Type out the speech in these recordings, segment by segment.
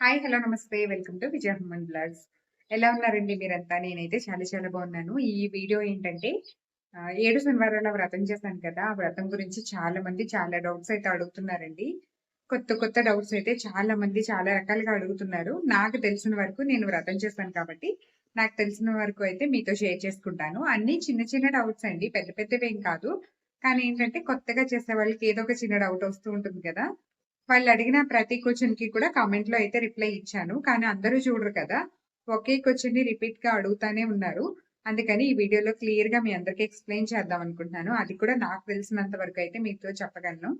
Hi hello నమస్తే. Welcome to Vijaya Hanuman blogs ఎలా ఉన్నారండి మీరంతా? నేనైతే చాలా చాలా బాగున్నాను. ఈ వీడియో ఏంటంటే ఏడు శనివారాల వ్రతం చేశాను కదా ఆ వ్రతం గురించి చాలా మంది చాలా డౌట్స్ అయితే అడుగుతున్నారండి. కొత్త కొత్త డౌట్స్ అయితే చాలా మంది చాలా రకాలుగా అడుగుతున్నారు. నాకు తెలిసిన వరకు నేను వ్రతం చేస్తాను కాబట్టి నాకు తెలిసిన వరకు అయితే మీతో షేర్ చేసుకుంటాను. అన్ని చిన్న చిన్న డౌట్స్ అండి. పెద్ద పెద్దవి ఏం కాదు. కానీ ఏంటంటే కొత్తగా చేసే వాళ్ళకి ఏదో ఒక చిన్న డౌట్ వస్తూ ఉంటుంది కదా. వాళ్ళు అడిగిన ప్రతి క్వశ్చన్కి కూడా కామెంట్లో అయితే రిప్లై ఇచ్చాను. కానీ అందరూ చూడరు కదా. ఒకే క్వశ్చన్ని రిపీట్గా అడుగుతానే ఉన్నారు. అందుకని ఈ వీడియోలో క్లియర్గా మీ అందరికి ఎక్స్ప్లెయిన్ చేద్దాం అనుకుంటున్నాను. అది కూడా నాకు తెలిసినంత వరకు అయితే మీతో చెప్పగలను.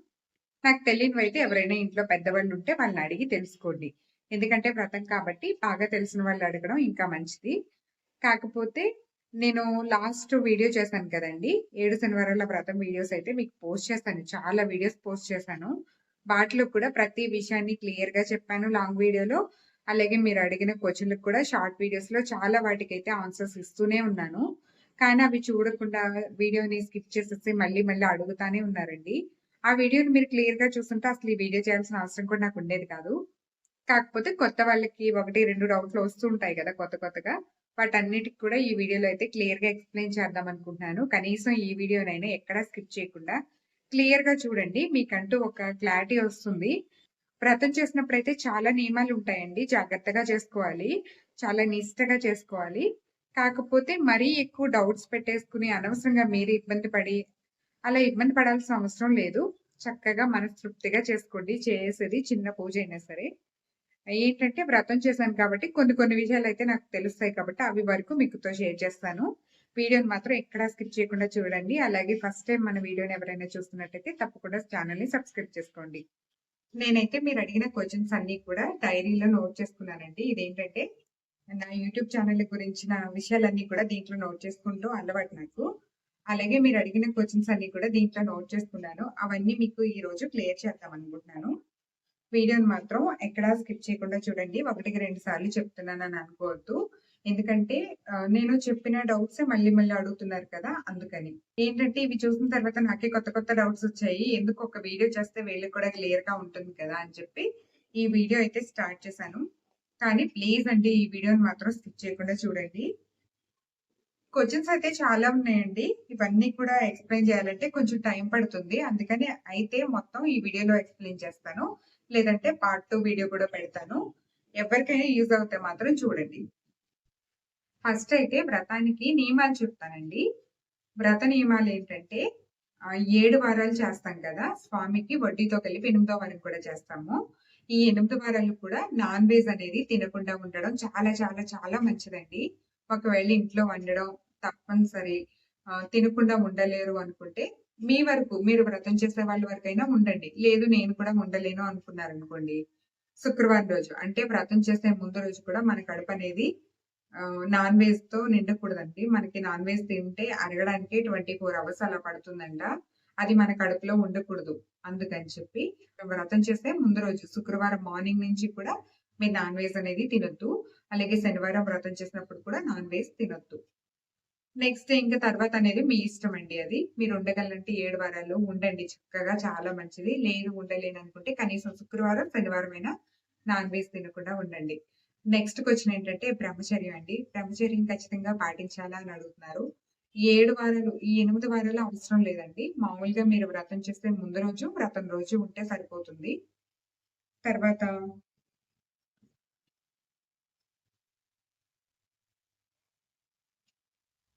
నాకు తెలియనివి అయితే ఎవరైనా ఇంట్లో పెద్దవాళ్ళు ఉంటే వాళ్ళని అడిగి తెలుసుకోండి. ఎందుకంటే వ్రతం కాబట్టి బాగా తెలిసిన వాళ్ళు అడగడం ఇంకా మంచిది. కాకపోతే నేను లాస్ట్ వీడియో చేశాను కదండి. ఏడు శనివారాల వ్రతం వీడియోస్ అయితే మీకు పోస్ట్ చేశాను చాలా వీడియోస్ పోస్ట్ చేశాను. వాటిలో కూడా ప్రతి విషయాన్ని క్లియర్గా చెప్పాను లాంగ్ వీడియోలో. అలాగే మీరు అడిగిన క్వశ్చన్లకు కూడా షార్ట్ వీడియోస్లో చాలా వాటికైతే ఆన్సర్స్ ఇస్తూనే ఉన్నాను. కానీ అవి చూడకుండా వీడియోని స్కిప్ చేసేసి మళ్ళీ మళ్ళీ అడుగుతానే ఉన్నారండి. ఆ వీడియోని మీరు క్లియర్గా చూస్తుంటే అసలు ఈ వీడియో చేయాల్సిన అవసరం కూడా నాకు ఉండేది కాదు. కాకపోతే కొత్త వాళ్ళకి ఒకటి రెండు డౌట్లు వస్తూ ఉంటాయి కదా కొత్త కొత్తగా. వాటన్నిటికి కూడా ఈ వీడియోలో అయితే క్లియర్గా ఎక్స్ప్లెయిన్ చేద్దాం అనుకుంటున్నాను. కనీసం ఈ వీడియోనైనా ఎక్కడా స్కిప్ చేయకుండా క్లియర్గా చూడండి మీకంటూ ఒక క్లారిటీ వస్తుంది. వ్రతం చేసినప్పుడు అయితే చాలా నియమాలు ఉంటాయండి. జాగ్రత్తగా చేసుకోవాలి. చాలా నిష్టగా చేసుకోవాలి. కాకపోతే మరీ ఎక్కువ డౌట్స్ పెట్టేసుకుని అనవసరంగా మీరు ఇబ్బంది పడి అలా ఇబ్బంది పడాల్సిన అవసరం లేదు. చక్కగా మనస్తృప్తిగా చేసుకోండి. చేసేది చిన్న పూజ అయినా సరే. ఏంటంటే వ్రతం చేశాను కాబట్టి కొన్ని కొన్ని విషయాలు అయితే నాకు తెలుస్తాయి కాబట్టి అవి వరకు మీకుతో షేర్ చేస్తాను. వీడియోని మాత్రం ఎక్కడా స్కిప్ చేయకుండా చూడండి. అలాగే ఫస్ట్ టైం మన వీడియోని ఎవరైనా చూస్తున్నట్టయితే తప్పకుండా ఛానల్ని సబ్స్క్రైబ్ చేసుకోండి. నేనైతే మీరు అడిగిన క్వశ్చన్స్ అన్ని కూడా డైరీలో నోట్ చేసుకున్నానండి. ఇదేంటంటే నా యూట్యూబ్ ఛానల్ గురించిన విషయాలన్నీ కూడా దీంట్లో నోట్ చేసుకుంటూ అలవాటు నాకు. అలాగే మీరు అడిగిన క్వశ్చన్స్ అన్ని కూడా దీంట్లో నోట్ చేసుకున్నాను. అవన్నీ మీకు ఈ రోజు క్లియర్ చేద్దాం అనుకుంటున్నాను. వీడియోని మాత్రం ఎక్కడా స్కిప్ చేయకుండా చూడండి. ఒకటికి రెండు సార్లు చెప్తున్నాను అని అనుకోవద్దు. ఎందుకంటే నేను చెప్పిన డౌట్స్ మళ్ళీ మళ్ళీ అడుగుతున్నారు కదా అందుకని. ఏంటంటే ఇవి చూసిన తర్వాత నాకే కొత్త కొత్త డౌట్స్ వచ్చాయి. ఎందుకు ఒక వీడియో చేస్తే వీళ్ళకి కూడా క్లియర్గా ఉంటుంది కదా అని చెప్పి ఈ వీడియో అయితే స్టార్ట్ చేశాను. కానీ ప్లీజ్ అండి ఈ వీడియోని మాత్రం స్కిప్ చేయకుండా చూడండి. క్వశ్చన్స్ అయితే చాలా ఉన్నాయండి. ఇవన్నీ కూడా ఎక్స్ప్లెయిన్ చేయాలంటే కొంచెం టైం పడుతుంది. అందుకని అయితే మొత్తం ఈ వీడియోలో ఎక్స్ప్లెయిన్ చేస్తాను. లేదంటే పార్ట్ టూ వీడియో కూడా పెడతాను. ఎవరికైనా యూజ్ అవుతే మాత్రం చూడండి. ఫస్ట్ అయితే వ్రతానికి నియమాలు చెప్తానండి. వ్రత నియమాలు ఏంటంటే ఏడు వారాలు చేస్తాం కదా స్వామికి వడ్డీతో కలిపి ఎనిమిదో వారం కూడా చేస్తాము. ఈ ఎనిమిది వారాలు కూడా నాన్ వెజ్ అనేది తినకుండా ఉండడం చాలా చాలా చాలా మంచిదండి. ఒకవేళ ఇంట్లో వండడం తప్పనిసరి తినకుండా ఉండలేరు అనుకుంటే మీ వరకు మీరు వ్రతం చేసే వాళ్ళ వరకైనా ఉండండి. లేదు నేను కూడా ఉండలేను అనుకున్నారనుకోండి శుక్రవారం రోజు. అంటే వ్రతం చేసే ముందు రోజు కూడా మన కడుపు అనేది నాన్ వెజ్తో నిండకూడదండి. మనకి నాన్ వెజ్ తింటే అరగడానికి ట్వంటీ ఫోర్ అవర్స్ అలా పడుతుందంట. అది మన కడుపులో ఉండకూడదు. అందుకని చెప్పి వ్రతం చేస్తే ముందు రోజు శుక్రవారం మార్నింగ్ నుంచి కూడా మీరు నాన్ వెజ్ అనేది తినొద్దు. అలాగే శనివారం వ్రతం చేసినప్పుడు కూడా నాన్ వెజ్ తినొద్దు. నెక్స్ట్ ఇంకా తర్వాత అనేది మీ ఇష్టం అండి అది. మీరు ఉండగలంటే ఏడు వారాలు ఉండండి. చక్కగా చాలా మంచిది. లేదు ఉండలేను అనుకుంటే కనీసం శుక్రవారం శనివారం అయినా నాన్ వెజ్ తినకుండా ఉండండి. నెక్స్ట్ క్వశ్చన్ ఏంటంటే బ్రహ్మచర్యం అండి. బ్రహ్మచర్యం ఖచ్చితంగా పాటించాలా అని అడుగుతున్నారు. ఈ ఏడు వారాలు ఈ ఎనిమిది వారాలు అవసరం లేదండి. మామూలుగా మీరు వ్రతం చేస్తే ముందు రోజు వ్రతం రోజు ఉంటే సరిపోతుంది. తర్వాత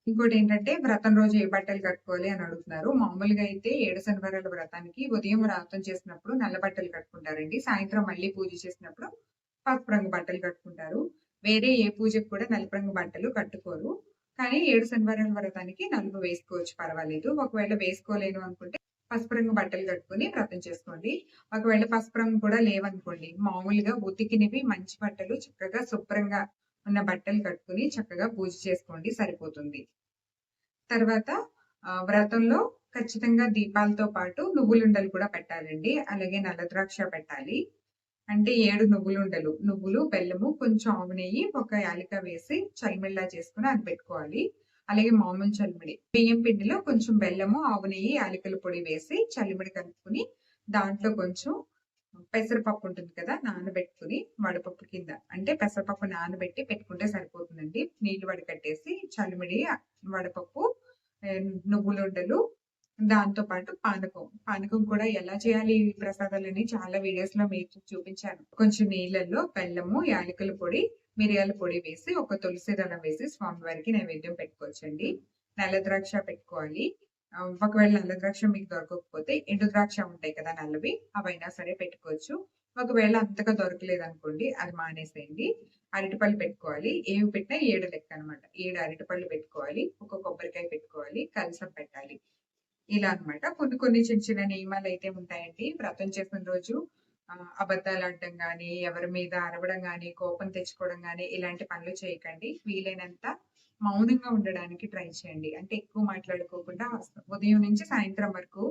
ఇంకోటి ఏంటంటే వ్రతం రోజు ఏ బట్టలు కట్టుకోవాలి అని అడుగుతున్నారు. మామూలుగా అయితే ఏడు శనివారాల వ్రతానికి ఉదయం వ్రతం చేసినప్పుడు నల్ల బట్టలు కట్టుకుంటారండి. సాయంత్రం మళ్ళీ పూజ చేసినప్పుడు పసుపు రంగు బట్టలు కట్టుకుంటారు. వేరే ఏ పూజకు కూడా నలుపు రంగు బట్టలు కట్టుకోరు. కానీ ఏడు శనివారం వ్రతానికి నలుపు వేసుకోవచ్చు పర్వాలేదు. ఒకవేళ వేసుకోలేను అనుకుంటే పసుపు రంగు బట్టలు కట్టుకుని వ్రతం చేసుకోండి. ఒకవేళ పసుపు రంగు కూడా లేవనుకోండి మామూలుగా ఉతికినవి మంచి బట్టలు చక్కగా శుభ్రంగా ఉన్న బట్టలు కట్టుకుని చక్కగా పూజ చేసుకోండి సరిపోతుంది. తర్వాత ఆ, వ్రతంలో ఖచ్చితంగా దీపాలతో పాటు నువ్వులుండలు కూడా పెట్టాలండి. అలాగే నల్ల ద్రాక్ష పెట్టాలి. అంటే ఏడు నువ్వులుండలు. నువ్వులు బెల్లము కొంచెం ఆవు నెయ్యి ఒక యాలిక వేసి చలిమిళ్ళా చేసుకుని అది పెట్టుకోవాలి. అలాగే మామూలు చలిమిడి బియ్యం పిండిలో కొంచెం బెల్లము ఆవు నెయ్యి యాలకుల పొడి వేసి చలిమిడి కలుపుకుని దాంట్లో కొంచెం పెసరపప్పు ఉంటుంది కదా నానబెట్టుకుని వడపప్పు కింద. అంటే పెసరపప్పు నానబెట్టి పెట్టుకుంటే సరిపోతుందండి. నీళ్ళు వడకట్టేసి చలిమిడి వడపప్పు నువ్వులుండలు దాంతో పాటు పానకం. పానకం కూడా ఎలా చేయాలి ఈ ప్రసాదాలని చాలా వీడియోస్లో మీకు చూపించాను. కొంచెం నీళ్ళల్లో బెల్లము యాలకుల పొడి మిరియాల పొడి వేసి ఒక తులసి దళం వేసి స్వామివారికి నైవేద్యం పెట్టుకోవచ్చండి. నల్ల ద్రాక్ష పెట్టుకోవాలి. ఒకవేళ నల్ల ద్రాక్ష మీకు దొరకకపోతే ఎండు ద్రాక్ష ఉంటాయి కదా నల్లవి అవైనా సరే పెట్టుకోవచ్చు. ఒకవేళ అంతగా దొరకలేదు అనుకోండి అది మానేసేయండి. అరటిపళ్ళు పెట్టుకోవాలి. ఏవి పెట్టినా ఏడు లెక్క అనమాట ఏడు అరటిపళ్ళు పెట్టుకోవాలి. ఒక కొబ్బరికాయ పెట్టుకోవాలి. కలసం పెట్టాలి. ఇలా అన్నమాట. కొన్ని కొన్ని చిన్న చిన్న నియమాలు అయితే ఉంటాయండి. వ్రతం చేసిన రోజు అబద్ధాలు ఆడడం కానీ ఎవరి మీద అరవడం కానీ కోపం తెచ్చుకోవడం కానీ ఇలాంటి పనులు చేయకండి. వీలైనంత మౌనంగా ఉండడానికి ట్రై చేయండి. అంటే ఎక్కువ మాట్లాడుకోకుండా ఉదయం నుంచి సాయంత్రం వరకు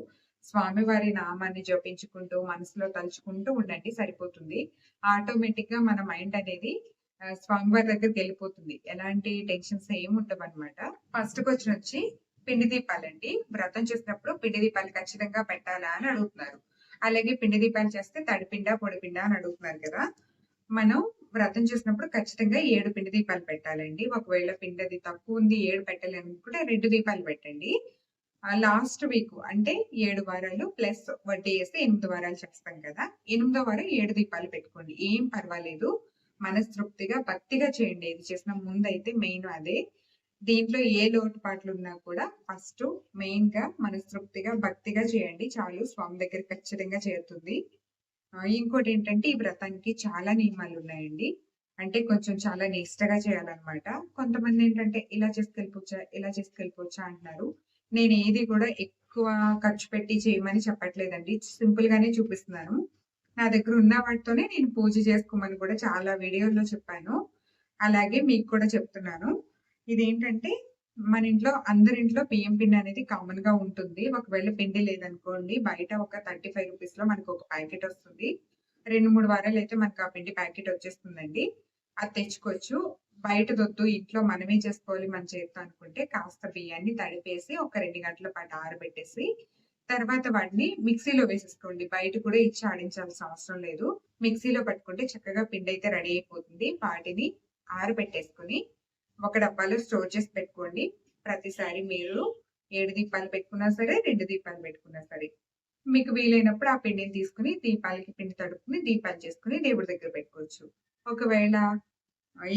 స్వామివారి నామాన్ని జపించుకుంటూ మనసులో తలుచుకుంటూ ఉండండి. సరిపోతుంది. ఆటోమేటిక్గా మన మైండ్ అనేది స్వామివారి దగ్గరికి వెళ్ళిపోతుంది. ఎలాంటి టెన్షన్స్ ఏమి ఉండవు అనమాట ఫస్ట్ క్వశ్చన్ వచ్చి పిండి దీపాలండి. వ్రతం చేసినప్పుడు పిండి దీపాలు ఖచ్చితంగా పెట్టాలా అని అడుగుతున్నారు. అలాగే పిండి దీపాలు చేస్తే తడిపిండా పొడిపిండ అని అడుగుతున్నారు కదా. మనం వ్రతం చేసినప్పుడు ఖచ్చితంగా ఏడు పిండి దీపాలు పెట్టాలండి. ఒకవేళ పిండి అది తక్కువ ఉంది ఏడు పెట్టాలనుకుంటే రెండు దీపాలు పెట్టండి. లాస్ట్ వీక్ అంటే ఏడు వారాలు ప్లస్ వడ్డీ వేస్తే ఎనిమిది వారాలు చేస్తాం కదా. ఎనిమిదో వారం ఏడు దీపాలు పెట్టుకోండి. ఏం పర్వాలేదు. మనస్తృప్తిగా భక్తిగా చేయండి. ఇది చేసిన ముందైతే మెయిన్ అదే. దీంట్లో ఏ లోటుపాట్లు ఉన్నా కూడా ఫస్ట్ మెయిన్గా మనస్తృప్తిగా భక్తిగా చేయండి. చాలు స్వామి దగ్గర ఖచ్చితంగా చేరుతుంది. ఇంకోటి ఏంటంటే ఈ వ్రతానికి చాలా నియమాలు ఉన్నాయండి. అంటే కొంచెం చాలా నిష్టగా చేయాలన్నమాట. కొంతమంది ఏంటంటే ఇలా చేసుకెళ్ళిపోవచ్చా ఇలా చేసుకెళ్ళిపోవచ్చా అంటున్నారు. నేను ఏది కూడా ఎక్కువ ఖర్చు పెట్టి చేయమని చెప్పట్లేదండి. సింపుల్ గానే చూపిస్తున్నాను. నా దగ్గర ఉన్న వాటితోనే నేను పూజ చేసుకోమని కూడా చాలా వీడియోల్లో చెప్పాను. అలాగే మీకు కూడా చెప్తున్నాను. ఇదేంటంటే మన ఇంట్లో అందరింట్లో బియ్యం పిండి అనేది కామన్గా ఉంటుంది. ఒకవేళ పిండి లేదనుకోండి బయట ఒక థర్టీ ఫైవ్ రూపీస్లో మనకు ఒక ప్యాకెట్ వస్తుంది. రెండు మూడు వారాలు అయితే మనకు ఆ పిండి ప్యాకెట్ వచ్చేస్తుందండి. అది తెచ్చుకోవచ్చు. బయట దొద్దు ఇంట్లో మనమే చేసుకోవాలి మన చేతితో అనుకుంటే కాస్త బియ్యాన్ని తడిపేసి ఒక రెండు గంటల పాటు ఆరబెట్టేసి తర్వాత వాటిని మిక్సీలో వేసేసుకోండి. బయట కూడా ఇచ్చి ఆడించాల్సిన అవసరం లేదు. మిక్సీలో పట్టుకుంటే చక్కగా పిండి అయితే రెడీ అయిపోతుంది. వాటిని ఆరబెట్టేసుకుని ఒక డబ్బాలో స్టోర్ చేసి పెట్టుకోండి. ప్రతిసారి మీరు ఏడు దీపాలు పెట్టుకున్నా సరే రెండు దీపాలు పెట్టుకున్నా సరే. మీకు వీలైనప్పుడు ఆ పిండిని తీసుకుని దీపాలకి పిండి తడుపుకుని దీపాలు చేసుకుని దేవుడి దగ్గర పెట్టుకోవచ్చు. ఒకవేళ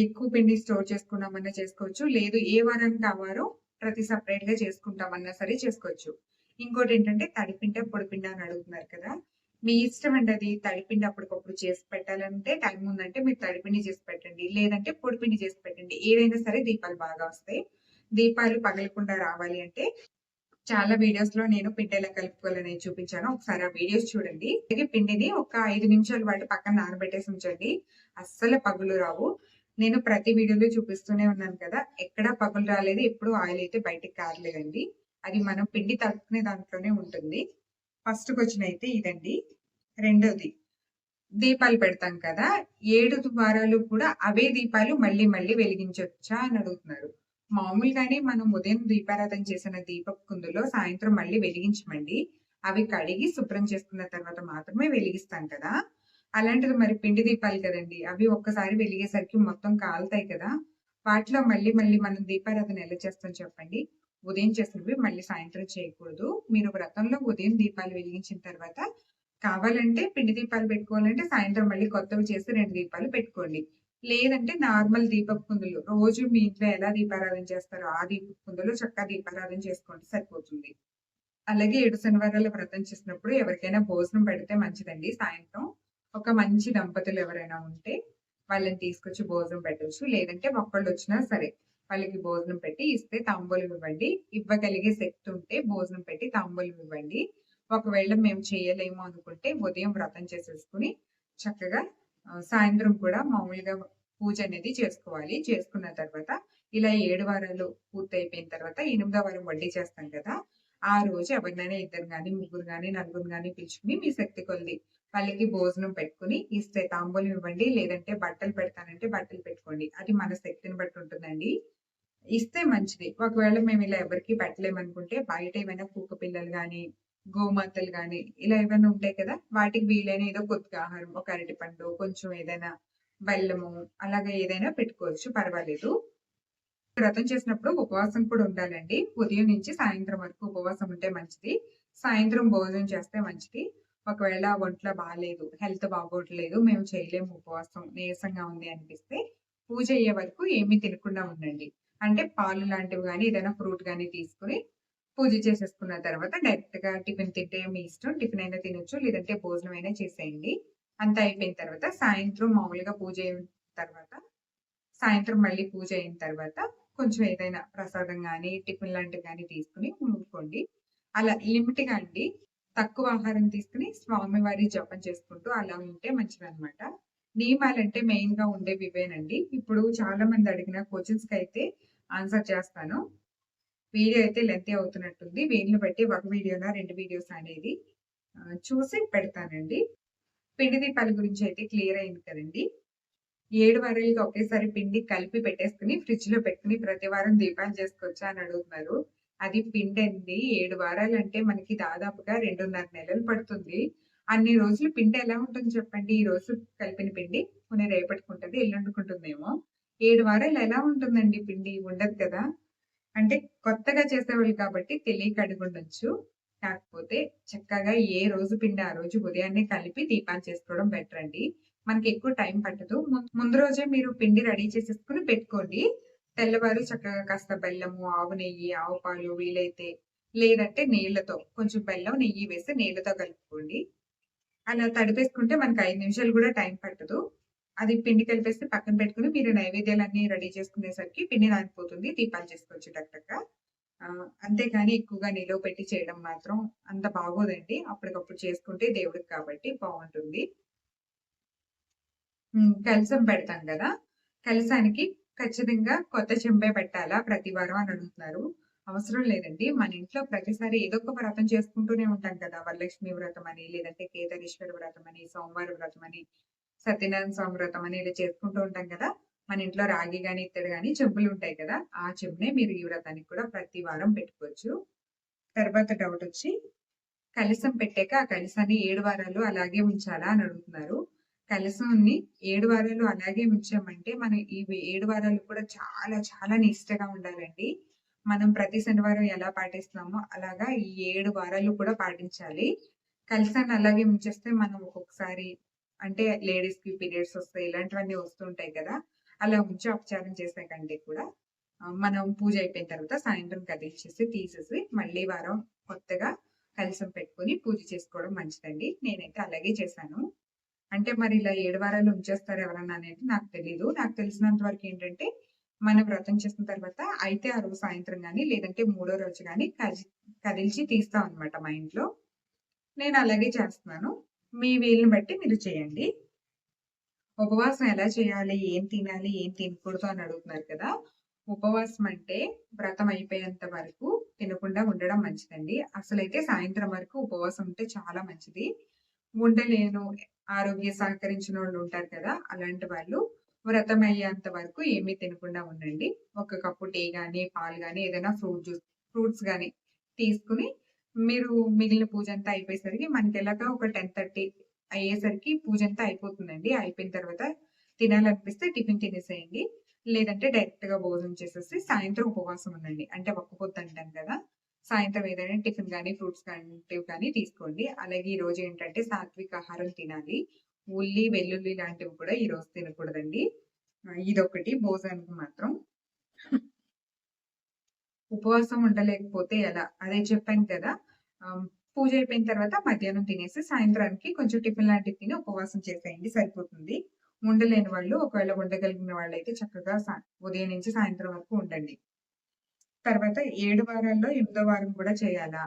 ఎక్కువ పిండి స్టోర్ చేసుకున్నామన్నా చేసుకోవచ్చు. లేదు ఏ వారానికి ఆ వారం ప్రతి సపరేట్గా చేసుకుంటామన్నా సరే చేసుకోవచ్చు. ఇంకోటి ఏంటంటే తడిపిండ పొడిపిండ అని అడుగుతున్నారు కదా. మీ ఇష్టం అండి అది తడిపిండి అప్పటికప్పుడు చేసి పెట్టాలంటే టైం ఉందంటే మీరు తడిపిండి చేసి పెట్టండి. లేదంటే పొడిపిండి చేసి పెట్టండి. ఏదైనా సరే దీపాలు బాగా వస్తాయి. దీపాలు పగలకుండా రావాలి అంటే చాలా వీడియోస్లో నేను పిండి ఎలా కలుపుకోవాలని చూపించాను. ఒకసారి ఆ వీడియోస్ చూడండి. అలాగే పిండిని ఒక ఐదు నిమిషాల పాటు పక్కన నానబెట్టేసి ఉంచండి. అస్సలు పగులు రావు. నేను ప్రతి వీడియోలో చూపిస్తూనే ఉన్నాను కదా. ఎక్కడా పగులు రాలేదు. ఎప్పుడు ఆయిల్ అయితే బయటికి కారలేదండి. అది మనం పిండి తడుపుకునే దాంట్లోనే ఉంటుంది. ఫస్ట్ వచ్చిన అయితే ఇదండి. రెండోది. దీపాలు పెడతాం కదా ఏడు ద్వారాలు కూడా అవే దీపాలు మళ్ళీ మళ్ళీ వెలిగించవచ్చా అని అడుగుతున్నారు. మామూలుగానే మనం ఉదయం దీపారాధన చేసిన దీప కుందులో సాయంత్రం మళ్ళీ వెలిగించమండి. అవి కడిగి శుభ్రం చేసుకున్న తర్వాత మాత్రమే వెలిగిస్తాం కదా. అలాంటిది మరి పిండి దీపాలు కదండి అవి ఒక్కసారి వెలిగేసరికి మొత్తం కాలుతాయి కదా. వాటిలో మళ్ళీ మళ్ళీ మనం దీపారాధన ఎలా చేస్తాం చెప్పండి? ఉదయం చేసినవి మళ్ళీ సాయంత్రం చేయకూడదు. మీరు వ్రతంలో ఉదయం దీపాలు వెలిగించిన తర్వాత కావాలంటే పిండి దీపాలు పెట్టుకోవాలంటే సాయంత్రం మళ్ళీ కొత్తవి చేసి రెండు దీపాలు పెట్టుకోండి. లేదంటే నార్మల్ దీపపు కుందులు. రోజు మీ ఇంట్లో ఎలా దీపారాధన చేస్తారో ఆ దీపపు కుందులు చక్కగా దీపారాధన చేసుకోండి సరిపోతుంది. అలాగే ఏడు శనివారాల వ్రతం చేసినప్పుడు ఎవరికైనా భోజనం పెడితే మంచిదండి. సాయంత్రం ఒక మంచి దంపతులు ఎవరైనా ఉంటే వాళ్ళని తీసుకొచ్చి భోజనం పెట్టవచ్చు లేదంటే ఒక్కళ్ళు వచ్చినా సరే వాళ్ళకి భోజనం పెట్టి ఇస్తే తాంబూలం ఇవ్వండి. ఇవ్వగలిగే శక్తి ఉంటే భోజనం పెట్టి తాంబూలం ఇవ్వండి. ఒకవేళ మేము చేయలేము అనుకుంటే ఉదయం వ్రతం చేసేసుకుని చక్కగా సాయంత్రం కూడా మామూలుగా పూజ అనేది చేసుకోవాలి. చేసుకున్న తర్వాత ఇలా ఏడు వారాలు పూర్తయిపోయిన తర్వాత ఎనిమిదో వారం వడ్డీ చేస్తాం కదా ఆ రోజు ఎవరినైనా ఇద్దరు కానీ ముగ్గురు కానీ నలుగురు కానీ పిలుచుకుని మీ శక్తి కొలిది. వాళ్ళకి భోజనం పెట్టుకుని ఇస్తే తాంబూలం ఇవ్వండి లేదంటే బట్టలు పెడతానంటే బట్టలు పెట్టుకోండి. అది మన శక్తిని బట్టి ఉంటుందండి. ఇస్తే మంచిది. ఒకవేళ మేము ఇలా ఎవరికి పెట్టలేమనుకుంటే బయట ఏమైనా కుక్క పిల్లలు కానీ గోమాతలు కానీ ఇలా ఏమైనా ఉంటాయి కదా? వాటికి వీలైన ఏదో కొద్దిగా ఆహారం ఒక అరటిపండు కొంచెం ఏదైనా బెల్లము అలాగే ఏదైనా పెట్టుకోవచ్చు పర్వాలేదు. వ్రతం చేసినప్పుడు ఉపవాసం కూడా ఉండాలండి. ఉదయం నుంచి సాయంత్రం వరకు ఉపవాసం ఉంటే మంచిది. సాయంత్రం భోజనం చేస్తే మంచిది. ఒకవేళ ఒంట్లో బాగాలేదు హెల్త్ బాగోట్లేదు మేము చేయలేము ఉపవాసం నీరసంగా ఉంది అనిపిస్తే పూజ అయ్యే వరకు ఏమీ తినకుండా ఉండండి. అంటే పాలు లాంటివి కానీ ఏదైనా ఫ్రూట్ కానీ తీసుకుని పూజ చేసేసుకున్న తర్వాత డైరెక్ట్గా టిఫిన్ తింటే మీ ఇష్టం టిఫిన్ అయినా తినొచ్చు లేదంటే భోజనం అయినా చేసేయండి. అంతా అయిపోయిన తర్వాత సాయంత్రం మామూలుగా పూజ అయిన తర్వాత సాయంత్రం మళ్ళీ పూజ అయిన తర్వాత కొంచెం ఏదైనా ప్రసాదం కానీ టిఫిన్ లాంటివి కానీ తీసుకుని ఊరుకోండి. అలా లిమిట్గా అండి. తక్కువ ఆహారం తీసుకుని స్వామివారి జపం చేసుకుంటూ అలా ఉంటే మంచిది అనమాట నియమాలంటే మెయిన్గా ఉండేవి ఇవేనండి. ఇప్పుడు చాలా మంది అడిగిన క్వశ్చన్స్కి అయితే ఆన్సర్ చేస్తాను. వీడియో అయితే లెంత్ అవుతున్నట్టుంది. వీళ్ళని బట్టి ఒక వీడియోనా రెండు వీడియోస్ అనేది చూసి పెడతానండి. పిండి దీపాల గురించి అయితే క్లియర్ అయింది కదండి. ఏడు వారాలకి ఒకేసారి పిండి కలిపి పెట్టేసుకుని ఫ్రిడ్జ్లో పెట్టుకుని ప్రతి వారం దీపాలు చేసుకోవచ్చా అని అడుగుతున్నారు. అది పిండి అండి. ఏడు వారాలు అంటే మనకి దాదాపుగా రెండున్నర నెలలు పడుతుంది. అన్ని రోజులు పిండి ఎలా ఉంటుంది చెప్పండి? ఈ రోజు కలిపిన పిండి కొన్ని రేపటికి ఉంటుంది ఎల్లుండుకుంటుందేమో ఏడు వారాలు ఎలా ఉంటుందండి పిండి? ఉండదు కదా. అంటే కొత్తగా చేసేవాళ్ళు కాబట్టి తెలియక అడుగుండొచ్చు కాకపోతే చక్కగా ఏ రోజు పిండి ఆ రోజు ఉదయాన్నే కలిపి దీపాలు చేసుకోవడం బెటర్ అండి. మనకి ఎక్కువ టైం పట్టదు. ముందు రోజే మీరు పిండి రెడీ చేసేసుకుని పెట్టుకోండి. తెల్లవారు చక్కగా కాస్త బెల్లము ఆవు నెయ్యి ఆవు పాలు వీలైతే లేదంటే నీళ్ళతో కొంచెం బెల్లం నెయ్యి వేసి నీళ్ళతో కలుపుకోండి. అలా తడిపేసుకుంటే మనకి ఐదు నిమిషాలు కూడా టైం పట్టదు. అది పిండి కలిపేస్తే పక్కన పెట్టుకుని మీరు నైవేద్యాలన్నీ రెడీ చేసుకునేసరికి పిండి నానిపోతుంది దీపాలు చేసుకోవచ్చు టక్టక్క ఆ, ఎక్కువగా నిలువ పెట్టి చేయడం మాత్రం అంత బాగోదండి. అప్పటికప్పుడు చేసుకుంటే దేవుడికి కాబట్టి బాగుంటుంది. కలసం పెడతాం కదా. కలసానికి ఖచ్చితంగా కొత్త చెంబే పెట్టాలా ప్రతి వారం అని అడుగుతున్నారు. అవసరం లేదండి. మన ఇంట్లో ప్రతిసారి ఏదో ఒక వ్రతం చేసుకుంటూనే ఉంటాం కదా. వరలక్ష్మి వ్రతం అని లేదంటే కేదారేశ్వర వ్రతం అని సోమవారి వ్రతం అని సత్యనారాయణ స్వామి వ్రతం అని ఇలా చేసుకుంటూ ఉంటాం కదా. మన ఇంట్లో రాగి గాని ఇత్తడి గాని చెంబులు ఉంటాయి కదా. ఆ చెంబునే మీరు ఈ వ్రతానికి కూడా ప్రతి వారం పెట్టుకోవచ్చు. తర్వాత డౌట్ వచ్చి కలసం పెట్టాక ఆ కలసాన్ని ఏడు వారాలు అలాగే ఉంచాలా అని అడుగుతున్నారు. కలసాన్ని ఏడు వారాలు అలాగే ఉంచామంటే మనం ఈ ఏడు వారాలు కూడా చాలా చాలా నిష్టగా ఉండాలండి. మనం ప్రతి శనివారం ఎలా పాటిస్తున్నామో అలాగా ఈ ఏడు వారాలు కూడా పాటించాలి. కలసాన్ని అలాగే ఉంచేస్తే మనం ఒక్కొక్కసారి అంటే లేడీస్కి పీరియడ్స్ వస్తాయి ఇలాంటివన్నీ వస్తుంటాయి కదా. అలా ఉంచి ఉపచారం చేసే కంటే కూడా. మనం పూజ అయిపోయిన తర్వాత సాయంత్రం కదిలిచేసి తీసేసి మళ్ళీ వారం కొత్తగా కలసం పెట్టుకొని పూజ చేసుకోవడం మంచిదండి. నేనైతే అలాగే చేశాను. అంటే మరి ఇలా ఏడు వారాలు ఉంచేస్తారు ఎవరన్నా అనేది నాకు తెలీదు. నాకు తెలిసినంత వరకు ఏంటంటే మనం వ్రతం చేసిన తర్వాత అయితే ఆ రోజు సాయంత్రం కానీ లేదంటే మూడో రోజు కానీ కదిల్చి తీస్తాం అనమాట మా ఇంట్లో. నేను అలాగే చేస్తున్నాను. మీ వీలుని బట్టి మీరు చేయండి. ఉపవాసం ఎలా చేయాలి? ఏం తినాలి? ఏం తినకూడదు అని అడుగుతున్నారు కదా. ఉపవాసం అంటే వ్రతం అయిపోయేంత వరకు తినకుండా ఉండడం మంచిదండి. అసలైతే సాయంత్రం వరకు ఉపవాసం ఉంటే చాలా మంచిది. ఉండలేను ఆరోగ్య సహకరించిన వాళ్ళు ఉంటారు కదా అలాంటి వాళ్ళు వ్రతం అయ్యేంత వరకు ఏమీ తినకుండా ఉండండి. ఒక కప్పు టీ కానీ పాలు కానీ ఏదైనా ఫ్రూట్ జ్యూస్ ఫ్రూట్స్ కానీ తీసుకుని మీరు మిగిలిన పూజ అంతా అయిపోయేసరికి మనకి ఎలాగా ఒక టెన్ థర్టీ అయ్యేసరికి పూజ అంతా అయిపోతుందండి. అయిపోయిన తర్వాత తినాలనిపిస్తే టిఫిన్ తినేసేయండి. లేదంటే డైరెక్ట్గా భోజనం చేసేసి సాయంత్రం ఉపవాసం ఉండండి. అంటే ఒక్క పొద్దు అంటాం కదా. సాయంత్రం ఏదైనా టిఫిన్ కానీ ఫ్రూట్స్ కానీ కానీ తీసుకోండి. అలాగే ఈ రోజు ఏంటంటే సాత్విక ఆహారం తినాలి. ఉల్లి వెల్లుల్లి లాంటివి కూడా ఈ రోజు తినకూడదండి. ఇదొకటి. భోజనానికి మాత్రం ఉపవాసం ఉండలేకపోతే ఎలా? అదే చెప్పాను కదా. పూజ అయిపోయిన తర్వాత మధ్యాహ్నం తినేసి సాయంత్రానికి కొంచెం టిఫిన్ లాంటివి తిని ఉపవాసం చేసేయండి సరిపోతుంది. ఉండలేని వాళ్ళు ఒకవేళ ఉండగలిగిన వాళ్ళు అయితే చక్కగా ఉదయం నుంచి సాయంత్రం వరకు ఉండండి. తర్వాత ఏడు వారాల్లో ఎనిమిదో వారం కూడా చేయాలా?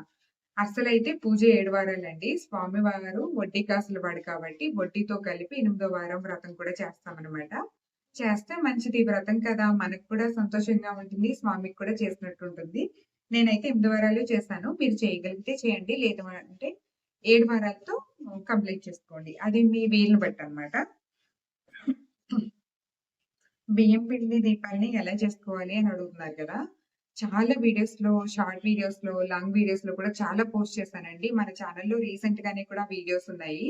అసలైతే పూజ ఏడు వారాలండి. స్వామివారు వడ్డీ కాసులు వాడు కాబట్టి వడ్డీతో కలిపి ఎనిమిదో వారం వ్రతం కూడా చేస్తామన్నమాట. చేస్తే మంచిది వ్రతం కదా మనకు కూడా సంతోషంగా ఉంటుంది స్వామికి కూడా చేసినట్టు ఉంటుంది నేనైతే ఎనిమిది వారాలు చేశాను మీరు చేయగలిగితే చేయండి లేదు అంటే ఏడు వారాలతో కంప్లీట్ చేసుకోండి అది మీ వీలుని బట్టి అన్నమాట బియ్యం పిండి దీపాలని ఎలా చేసుకోవాలి అని అడుగుతున్నారు కదా చాలా వీడియోస్‌లో, షార్ట్ వీడియోస్‌లో, లాంగ్ వీడియోస్‌లో కూడా చాలా పోస్ట్ చేశానండి. మన ఛానెల్‌లో రీసెంట్‌గానే కూడా వీడియోస్ ఉన్నాయి.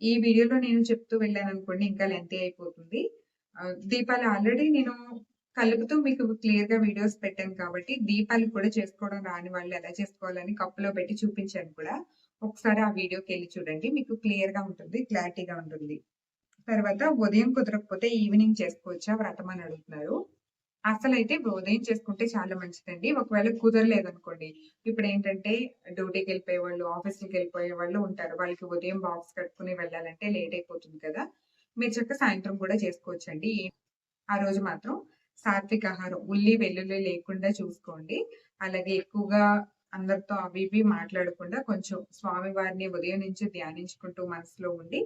ఈ వీడియోలో నేను చెప్తూ వెళ్ళాను అనుకోండి ఇంకా లెంతీ అయిపోతుంది. దీపాలు ఆల్రెడీ నేను కలుపుతూ మీకు క్లియర్గా వీడియోస్ పెట్టాను కాబట్టి, దీపాలు కూడా చేసుకోవడం రాని వాళ్ళు ఎలా చేసుకోవాలని కప్పులో పెట్టి చూపించాను కూడా. ఒకసారి ఆ వీడియోకెళ్ళి చూడండి. మీకు క్లియర్గా ఉంటుంది. క్లారిటీగా ఉంటుంది. తర్వాత ఉదయం కుదరకపోతే ఈవినింగ్ చేసుకోవచ్చా వ్రతం అని అడుగుతున్నారు. అసలు అయితే ఉదయం చేసుకుంటే చాలా మంచిదండి. ఒకవేళ కుదరలేదు అనుకోండి ఇప్పుడు ఏంటంటే డ్యూటీకి వెళ్ళిపోయే వాళ్ళు ఉంటారు. వాళ్ళకి ఉదయం బాక్స్ కట్టుకొని వెళ్ళాలంటే లేట్ అయిపోతుంది కదా! మీరు చక్కగా సాయంత్రం కూడా చేసుకోవచ్చండి. ఆ రోజు మాత్రం సాత్విక ఆహారం ఉల్లి, వెల్లుల్లి లేకుండా చూసుకోండి. అలాగే ఎక్కువగా అందరితో అవి ఇవి మాట్లాడకుండా కొంచెం స్వామివారిని ఉదయం నుంచి ధ్యానించుకుంటూ మనసులో ఉండి,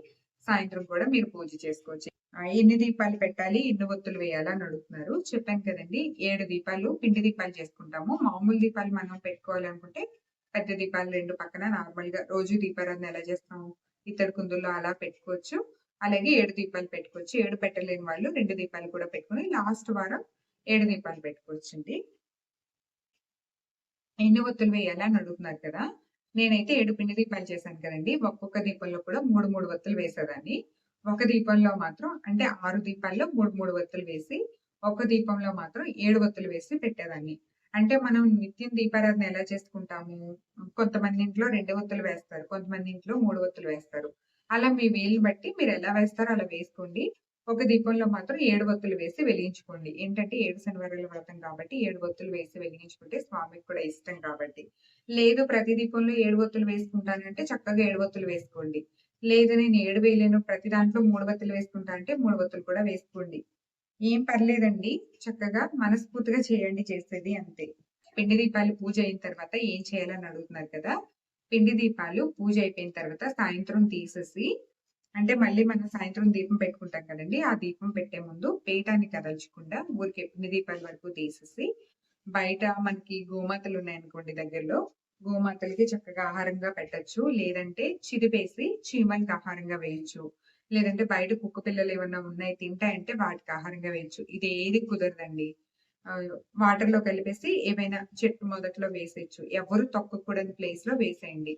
సాయంత్రం కూడా మీరు పూజ చేసుకోవచ్చు. ఎన్ని దీపాలు పెట్టాలి? ఎన్ని ఒత్తులు వేయాలని అని అడుగుతున్నారు. చెప్పాను కదండి ఏడు దీపాలు పిండి దీపాలు చేసుకుంటాము. మామూలు దీపాలు మనం పెట్టుకోవాలనుకుంటే పెద్ద దీపాలు రెండు పక్కన నార్మల్‌గా రోజు దీపారాధన ఎలా చేస్తాము? ఇత్తడి కుందుల్లో అలా పెట్టుకోవచ్చు. అలాగే ఏడు దీపాలు పెట్టుకోవచ్చు. ఏడు పెట్టలేని వాళ్ళు రెండు దీపాలు కూడా పెట్టుకొని లాస్ట్ వారం ఏడు దీపాలు పెట్టుకోవచ్చండి. ఎన్ని ఒత్తులు వేయాలని అడుగుతున్నారు కదా! నేనైతే ఏడు పిండి దీపాలు చేశాను కదండీ! ఒక్కొక్క దీపంలో కూడా 3, 3 ఒత్తులు వేసేదాన్ని. ఒక దీపంలో మాత్రం అంటే ఆరు దీపాల్లో 3, 3 ఒత్తులు వేసి, ఒక దీపంలో మాత్రం ఏడు ఒత్తులు వేసి పెట్టేదాన్ని. అంటే మనం నిత్యం దీపారాధన ఎలా చేసుకుంటాము? కొంతమంది ఇంట్లో రెండు ఒత్తులు వేస్తారు. కొంతమంది ఇంట్లో మూడు ఒత్తులు వేస్తారు. అలా మీ వీలు బట్టి మీరు ఎలా వేస్తారో అలా వేసుకోండి. ఒక దీపంలో మాత్రం ఏడు ఒత్తులు వేసి వెలిగించుకోండి. ఏంటంటే ఏడు శనివారాల వ్రతం కాబట్టి ఏడు ఒత్తులు వేసి వెలిగించుకుంటే స్వామికి కూడా ఇష్టం కాబట్టి. లేదు ప్రతి దీపంలో ఏడు ఒత్తులు వేసుకుంటానంటే చక్కగా ఏడు ఒత్తులు వేసుకోండి. లేదు నేను ఏడు వేయలేను ప్రతి దాంట్లో మూడు ఒత్తులు వేసుకుంటా అంటే 3 ఒత్తులు కూడా వేసుకోండి. ఏం పర్లేదండి. చక్కగా మనస్ఫూర్తిగా చేయండి చేసేది అంతే. పిండి దీపాలు పూజ అయిన తర్వాత ఏం చేయాలని అడుగుతున్నారు కదా! పిండి దీపాలు పూజ అయిపోయిన తర్వాత సాయంత్రం తీసేసి అంటే మళ్ళీ మనం సాయంత్రం దీపం పెట్టుకుంటాం కదండి ఆ దీపం పెట్టే ముందు పేటాన్ని కదల్చకుండా ఊరికే పిండి దీపాల వరకు తీసేసి, బయట మనకి గోమాతలు ఉన్నాయనుకోండి దగ్గరలో, గోమాతలకి చక్కగా ఆహారంగా పెట్టొచ్చు. లేదంటే చిరిపేసి చీమలకి ఆహారంగా వేయచ్చు లేదంటే బయట కుక్క పిల్లలు ఏమన్నా ఉన్నాయి తింటాయంటే వాటికి ఆహారంగా వేయొచ్చు. ఇది ఏది కుదరదండి. వాటర్లో కలిపేసి ఏమైనా చెట్టు మొదట్లో వేసేయొచ్చు. ఎవరు తొక్కకూడని ప్లేస్‌లో వేసేయండి.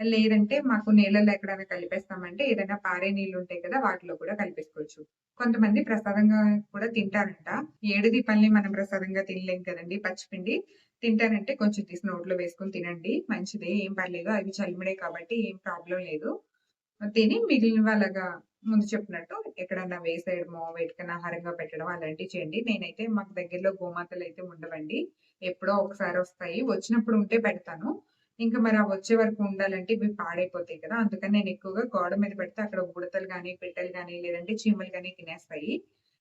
లేదంటే మాకు నీళ్ళలో ఎక్కడైనా కలిపేస్తామంటే ఏదైనా పారే నీళ్ళు ఉంటాయి కదా! వాటిలో కూడా కలిపేసుకోవచ్చు. కొంతమంది ప్రసాదంగా కూడా తింటారంట. ఏడు దీపాలని మనం ప్రసాదంగా తినలేం కదండి పచ్చిపిండి. తింటారంటే కొంచెం తీసి నోట్లో వేసుకొని తినండి. మంచిదే ఏం పర్లేదు. అవి చలిమిడే కాబట్టి ఏం ప్రాబ్లం లేదు. తిని మిగిలిన వాళ్ళగా ముందు చెప్పినట్టు ఎక్కడన్నా వేసేయడమో, వేటికన్నా ఆహారంగా పెట్టడం అలాంటివి చేయండి. నేనైతే మాకు దగ్గరలో గోమాతలు అయితే ఉండవండి. ఎప్పుడో ఒకసారి వస్తాయి. వచ్చినప్పుడు ఉంటే పెడతాను. ఇంకా మరి అవి వచ్చే వరకు ఉండాలంటే ఇవి పాడైపోతాయి కదా! అందుకని నేను ఎక్కువగా గోడ మీద పెడితే అక్కడ ఉడతలు కానీ పిట్టలు కానీ లేదంటే చీమలు కానీ తినేస్తాయి.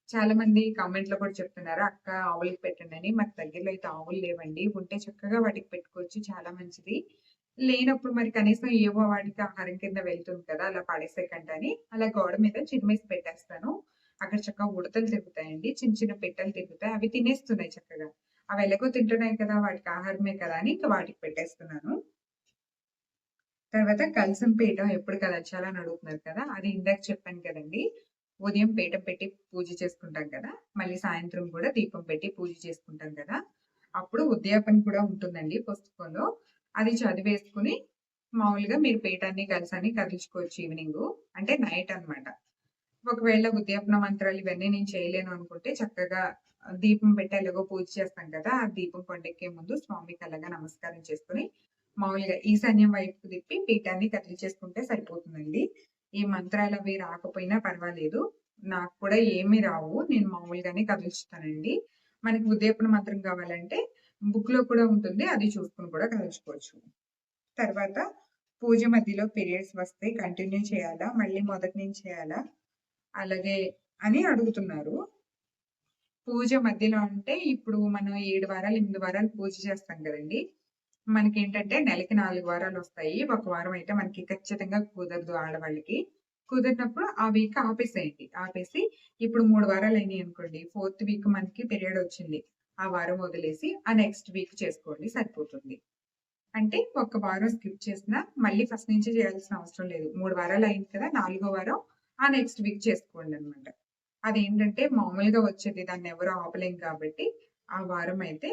చాలా మంది కామెంట్లో కూడా చెప్తున్నారు. అక్క ఆవులకి పెట్టండని. మాకు దగ్గరలో అయితే ఆవులు లేవండి. ఉంటే చక్కగా వాటికి పెట్టుకోవచ్చు. చాలా మంచిది. లేనప్పుడు మరి కనీసం ఏవో వాటికి ఆహారం కింద వెళ్తుంది కదా! అలా పడేసేయకండి అని అలా గోడ మీద చిదిమేసి పెట్టేస్తాను. అక్కడ చక్కగా ఉడతలు తిరుగుతాయండి. చిన్న చిన్న పిట్టలు తిరుగుతాయి. అవి తినేస్తున్నాయి చక్కగా. అవి ఎలాగో తింటున్నాయి కదా! వాటికి ఆహారమే కదా! అని ఇంకా వాటికి పెట్టేస్తున్నాను. తర్వాత కలసం పీఠం ఎప్పుడు కదల్చాలని అడుగుతున్నారు కదా! అది ఇందాక చెప్పాను కదండీ! ఉదయం పీఠం పెట్టి పూజ చేసుకుంటాం కదా! మళ్ళీ సాయంత్రం కూడా దీపం పెట్టి పూజ చేసుకుంటాం కదా! అప్పుడు ఉద్యాపన కూడా ఉంటుందండి పుస్తకంలో. అది చదివేసుకొని మామూలుగా మీరు పీఠాన్ని, కలశాన్ని కదిలించుకోవచ్చు ఈవినింగ్ అంటే నైట్ అన్నమాట. ఒకవేళ ఉద్యాపన మంత్రాలు ఇవన్నీ నేను చేయలేను అనుకుంటే చక్కగా దీపం పెట్టి ఎలాగో పూజ చేస్తాం కదా! ఆ దీపం కొండెక్కే ముందు స్వామికి అలాగా నమస్కారం చేసుకొని మామూలుగా ఈశాన్యం వైపుకు తిప్పి పీఠాన్ని కదిలిచేసుకుంటే సరిపోతుందండి. ఈ మంత్రాలు అవి రాకపోయినా పర్వాలేదు. నాకు కూడా ఏమీ రావు. నేను మామూలుగానే కదిలిస్తానండి మనకి ఉద్యాపన మంత్రం కావాలంటే బుక్‌లో కూడా ఉంటుంది. అది చూసుకొని కూడా కలుసుకోవచ్చు తర్వాత పూజ మధ్యలో పీరియడ్స్ వస్తే కంటిన్యూ చేయాలా? మళ్ళీ మొదటి నుంచి చేయాలా? అలాగే అని అడుగుతున్నారు. పూజ మధ్యలో అంటే ఇప్పుడు మనం ఏడు వారాలు, ఎనిమిది వారాలు పూజ చేస్తాం కదండీ! మనకేంటంటే నెలకి 4 వారాలొస్తాయి. ఒక వారం అయితే మనకి ఖచ్చితంగా కుదరదు ఆడవాళ్ళకి. కుదిరినప్పుడు ఆ వీక్ ఆపేసేయండి. ఆపేసి ఇప్పుడు మూడు వారాలు అయినాయి అనుకోండి. ఫోర్త్ వీక్ మనకి పీరియడ్ వచ్చింది. ఆ వారం వదిలేసి ఆ నెక్స్ట్ వీక్ చేసుకోండి సరిపోతుంది. అంటే ఒక వారం స్కిప్ చేసినా మళ్ళీ ఫస్ట్ నుంచి చేయాల్సిన అవసరం లేదు. మూడు వారాలు అయింది కదా! నాలుగో వారం ఆ నెక్స్ట్ వీక్ చేసుకోండి అనమాట అదేంటంటే మామూలుగా వచ్చేది దాన్నెవరు ఆపలేం కాబట్టి ఆ వారం అయితే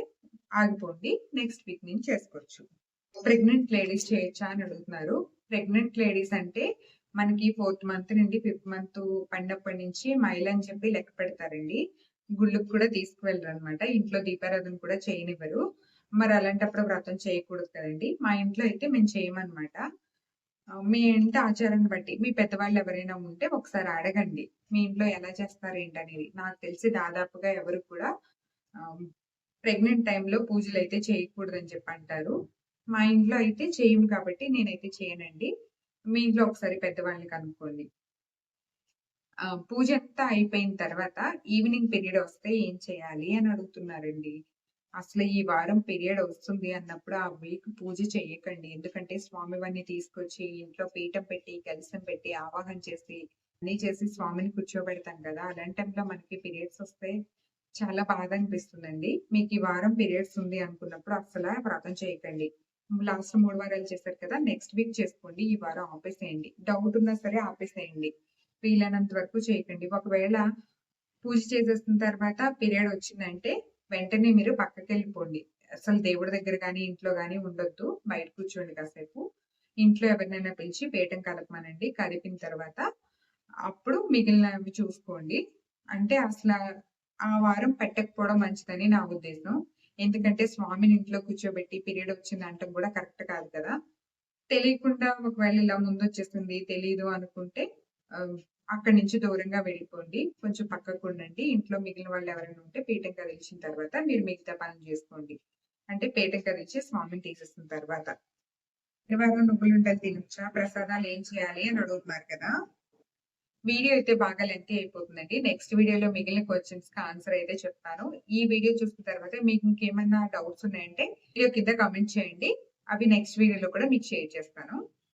ఆగిపోండి. నెక్స్ట్ వీక్ నుంచి చేసుకోవచ్చు. ప్రెగ్నెంట్ లేడీస్ చేయొచ్చా అని అడుగుతున్నారు. ప్రెగ్నెంట్ లేడీస్ అంటే మనకి ఫోర్త్ మంత్ నుండి ఫిఫ్త్ మంత్ పండప్పటి నుంచి మైల్ అని చెప్పి లెక్క పెడతారండి. గుళ్ళకి కూడా తీసుకువెళ్ళరనమాట. ఇంట్లో దీపారాధన కూడా చేయనివ్వరు. మరి అలాంటప్పుడు వ్రతం చేయకూడదు కదండి మా ఇంట్లో అయితే మేము చేయమన్నమాట మీ ఇంటి ఆచారాన్ని బట్టి మీ పెద్దవాళ్ళు ఎవరైనా ఉంటే ఒకసారి అడగండి. మీ ఇంట్లో ఎలా చేస్తారు ఏంటనేది. నాకు తెలిసి దాదాపుగా ఎవరు కూడా ప్రెగ్నెంట్ టైంలో పూజలు అయితే చేయకూడదు చేయకూడదని చెప్పి అంటారు. మా ఇంట్లో అయితే చేయము కాబట్టి నేనైతే చేయనండి. మీ ఇంట్లో ఒకసారి పెద్దవాళ్ళని కనుక్కోండి. ఆ! పూజ అంతా అయిపోయిన తర్వాత ఈవినింగ్ పీరియడ్ వస్తే ఏం చేయాలి అని అడుగుతున్నారండి. అసలు ఈ వారం పీరియడ్ వస్తుంది అన్నప్పుడు ఆ వీక్ పూజ చేయకండి ఎందుకంటే స్వామివారిని తీసుకొచ్చి ఇంట్లో పీఠం పెట్టి, కలిసం పెట్టి, ఆవాహన చేసి, అన్ని చేసి స్వామిని కూర్చోబెడతాం కదా! అలాంటి టైంలో మనకి పీరియడ్స్ వస్తే చాలా బాధ అనిపిస్తుందండి. మీకు ఈ వారం పీరియడ్స్ ఉంది అనుకున్నప్పుడు అసలు వ్రతం చేయకండి. లాస్ట్ మూడు వారాలు చేశారు కదా! నెక్స్ట్ వీక్ చేసుకోండి. ఈ వారం ఆపేసేయండి. డౌట్ ఉన్నా సరే ఆపేసేయండి. వీలైనంత వరకు చేయకండి. ఒకవేళ పూజ చేసేసిన తర్వాత పీరియడ్ వచ్చిందంటే వెంటనే మీరు పక్కకి వెళ్ళిపోండి అసలు దేవుడి దగ్గర కానీ ఇంట్లో కానీ ఉండొద్దు. బయట కూర్చోండి కాసేపు. ఇంట్లో ఎవరినైనా పిలిచి పీఠం కలపమనండి కలిపిన తర్వాత అప్పుడు మిగిలినవి చూసుకోండి. అంటే అసల ఆ వారం పెట్టకపోవడం మంచిదని నా ఉద్దేశం. ఎందుకంటే స్వామిని ఇంట్లో కూర్చోబెట్టి పీరియడ్ వచ్చింది అనటం కూడా కరెక్ట్ కాదు కదా! తెలియకుండా ఒకవేళ ఇలా ముందు వచ్చేస్తుంది తెలియదు అనుకుంటే అక్కడి నుంచి దూరంగా వెళ్ళిపోండి. కొంచెం పక్కకు ఉండండి ఇంట్లో మిగిలిన వాళ్ళు ఎవరైనా ఉంటే పీఠం కదిలించిన తర్వాత మీరు మిగతా పనులు చేసుకోండి. అంటే పీఠం కదిలించి స్వామిని తీసేసిన తర్వాత. శనివారం ఉంటాయి తినొచ్చా? ప్రసాదాలు ఏం చేయాలి అని అడుగుతున్నారు కదా! వీడియో అయితే బాగా లెంతీ అయిపోతుందండి. నెక్స్ట్ వీడియోలో మిగిలిన క్వెషన్స్‌కి ఆన్సర్ అయితే చెప్తాను. ఈ వీడియో చూసిన తర్వాత మీకు ఇంకేమైనా డౌట్స్ ఉన్నాయంటే వీడియో కింద కామెంట్ చేయండి. అవి నెక్స్ట్ వీడియోలో కూడా మీకు షేర్ చేస్తాను.